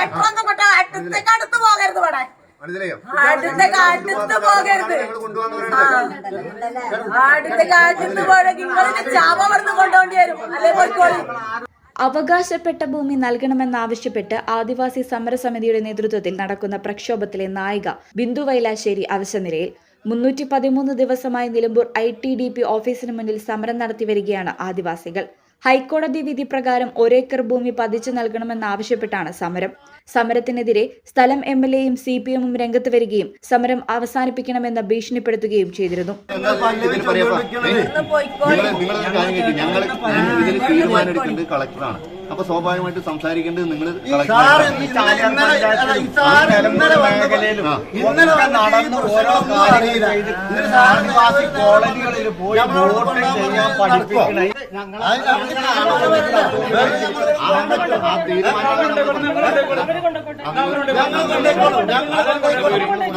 ലെറ്ററൊന്നും കൊണ്ട് അടുത്തേക്ക് അടുത്ത് പോകരുത് ഇവിടെ. മനസ്സിലായോ? അടുത്തേക്ക് അടുത്ത് പോകരുത്. ആ. അടുത്തേക്ക് അടുത്ത് പോകരുത് നിങ്ങളിന്റെ ചാവ മറന്ന് കൊണ്ടുപോണ്ടി വരും. അല്ലേ പോയിക്കോളി? അവകാശപ്പെട്ട ഭൂമി നൽകണമെന്നാവശ്യപ്പെട്ട് ആദിവാസി സമരസമിതിയുടെ നേതൃത്വത്തിൽ നടക്കുന്ന പ്രക്ഷോഭത്തിലെ നായിക ബിന്ദു വൈലാശ്ശേരി അവശനിലയിൽ മുന്നൂറ്റി പതിമൂന്ന് ദിവസമായി Nilambur I T D P ഓഫീസിന് മുന്നിൽ സമരം നടത്തി വരികയാണ് ആദിവാസികൾ. ഹൈക്കോടതി വിധി പ്രകാരം ഒരേക്കർ ഭൂമി പതിച്ചു നൽകണമെന്നാവശ്യപ്പെട്ടാണ് സമരം. സമരത്തിനെതിരെ സ്ഥലം എം എൽ എയും സി പി എമ്മും രംഗത്ത് വരികയും സമരം അവസാനിപ്പിക്കണമെന്ന് ഭീഷണിപ്പെടുത്തുകയും ചെയ്തിരുന്നു. കളക്ടറാണ്. അപ്പൊ സ്വാഭാവികമായിട്ട് സംസാരിക്കേണ്ടത് നിങ്ങൾ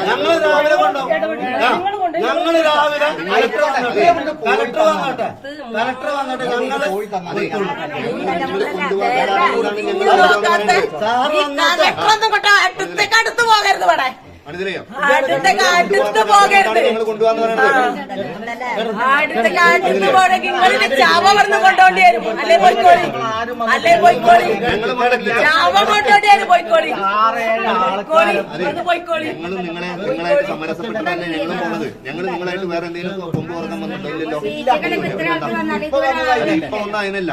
ഞങ്ങൾ രാവിലെ കൊണ്ടുപോകും. ഞങ്ങൾ രാവിലെ കലക്ടർ വന്നോട്ടെ. കലക്ടർ വന്നോട്ടെ. കലക്ടർ വന്നോട്ടെ. ഞങ്ങൾ സാറ് വന്നോട്ടെ. അടുത്തേക്ക് അടുത്ത് പോകരുത് ഇവിടെ. മനസ്സിലായോ? കൊണ്ടുപോകാന്ന് പറയുന്നത് ഞങ്ങൾ നിങ്ങളെ നിങ്ങളായിട്ട് സമരസപ്പെട്ടിട്ടല്ലേ ഞങ്ങളും പോണത്? ഞങ്ങൾ നിങ്ങളായിട്ട് വേറെ എന്തെങ്കിലും കൊമ്പ് വന്നിട്ടില്ലല്ലോ അല്ല, ഇപ്പൊ ഒന്നും അതിനല്ല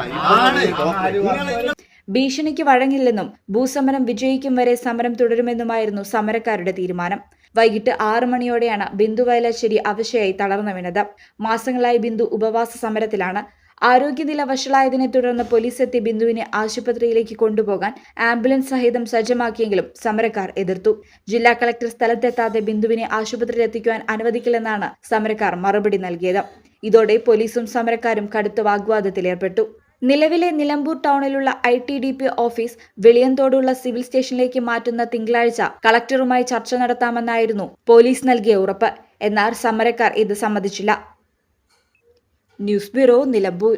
ഇപ്പൊ ഭീഷണിക്ക് വഴങ്ങില്ലെന്നും ഭൂസമരം വിജയിക്കും വരെ സമരം തുടരുമെന്നുമായിരുന്നു സമരക്കാരുടെ തീരുമാനം. വൈകിട്ട് ആറു മണിയോടെയാണ് ബിന്ദു വയലാശ്ശേരി അവശയായി തളർന്നു വീണത്. മാസങ്ങളായി ബിന്ദു ഉപവാസ സമരത്തിലാണ്. ആരോഗ്യനില വഷളായതിനെ തുടർന്ന് പോലീസ് എത്തി ബിന്ദുവിനെ ആശുപത്രിയിലേക്ക് കൊണ്ടുപോകാൻ ആംബുലൻസ് സഹിതം സജ്ജമാക്കിയെങ്കിലും സമരക്കാർ എതിർത്തു. ജില്ലാ കളക്ടർ സ്ഥലത്തെത്താതെ ബിന്ദുവിനെ ആശുപത്രിയിൽ എത്തിക്കുവാൻ അനുവദിക്കില്ലെന്നാണ് സമരക്കാർ മറുപടി നൽകിയത്. ഇതോടെ പോലീസും സമരക്കാരും കടുത്ത വാഗ്വാദത്തിലേർപ്പെട്ടു. നിലവിലെ Nilambur ടൗണിലുള്ള I T D P office വെളിയന്തോടുള്ള civil സ്റ്റേഷനിലേക്ക് മാറ്റുന്ന തിങ്കളാഴ്ച കളക്ടറുമായി ചർച്ച നടത്താമെന്നായിരുന്നു പോലീസ് നൽകിയ ഉറപ്പ്. എന്നാൽ സമരക്കാർ ഇത് സമ്മതിച്ചില്ല. News bureau Nilambur.